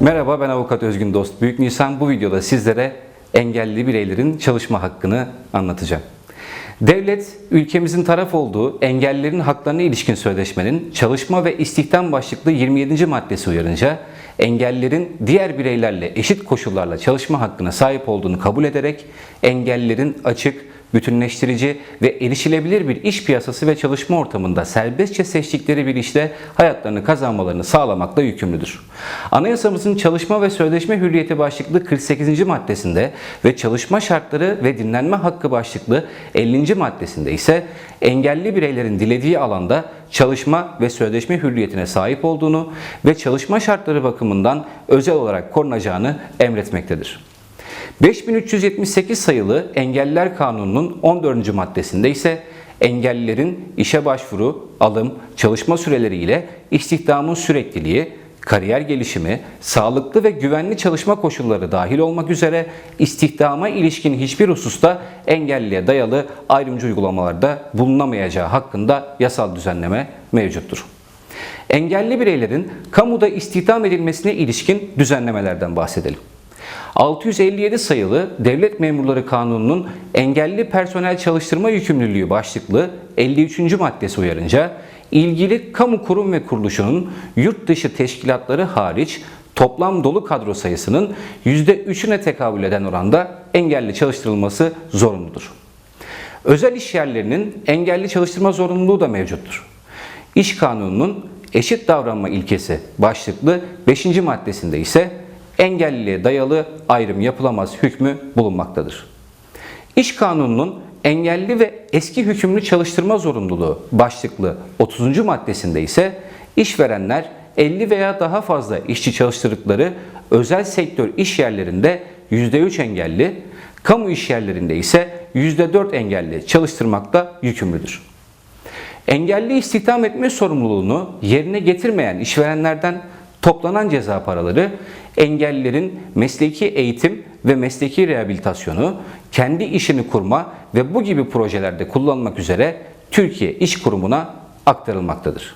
Merhaba ben avukat Özgün Dost Büyük Nisan. Bu videoda sizlere engelli bireylerin çalışma hakkını anlatacağım. Devlet, ülkemizin taraf olduğu engellilerin haklarına ilişkin sözleşmenin çalışma ve istihdam başlıklı 27. maddesi uyarınca engellilerin diğer bireylerle eşit koşullarla çalışma hakkına sahip olduğunu kabul ederek engellilerin açık, bütünleştirici ve erişilebilir bir iş piyasası ve çalışma ortamında serbestçe seçtikleri bir işte hayatlarını kazanmalarını sağlamakla yükümlüdür. Anayasamızın çalışma ve sözleşme hürriyeti başlıklı 48. maddesinde ve çalışma şartları ve dinlenme hakkı başlıklı 50. maddesinde ise engelli bireylerin dilediği alanda çalışma ve sözleşme hürriyetine sahip olduğunu ve çalışma şartları bakımından özel olarak korunacağını emretmektedir. 5378 sayılı Engelliler Kanunu'nun 14. maddesinde ise engellilerin işe başvuru, alım, çalışma süreleri ile istihdamın sürekliliği, kariyer gelişimi, sağlıklı ve güvenli çalışma koşulları dahil olmak üzere istihdama ilişkin hiçbir hususta engelliye dayalı ayrımcı uygulamalarda bulunamayacağı hakkında yasal düzenleme mevcuttur. Engelli bireylerin kamuda istihdam edilmesine ilişkin düzenlemelerden bahsedelim. 657 sayılı Devlet Memurları Kanunu'nun engelli personel çalıştırma yükümlülüğü başlıklı 53. maddesi uyarınca ilgili kamu kurum ve kuruluşunun yurt dışı teşkilatları hariç toplam dolu kadro sayısının %3'üne tekabül eden oranda engelli çalıştırılması zorunludur. Özel iş yerlerinin engelli çalıştırma zorunluluğu da mevcuttur. İş Kanunu'nun eşit davranma ilkesi başlıklı 5. maddesinde ise engelliliğe dayalı ayrım yapılamaz hükmü bulunmaktadır. İş Kanunu'nun engelli ve eski hükümlü çalıştırma zorunluluğu başlıklı 30. maddesinde ise işverenler 50 veya daha fazla işçi çalıştırdıkları özel sektör iş yerlerinde %3 engelli, kamu iş yerlerinde ise %4 engelli çalıştırmakta yükümlüdür. Engelli istihdam etme sorumluluğunu yerine getirmeyen işverenlerden toplanan ceza paraları engellilerin mesleki eğitim ve mesleki rehabilitasyonu, kendi işini kurma ve bu gibi projelerde kullanılmak üzere Türkiye İş Kurumu'na aktarılmaktadır.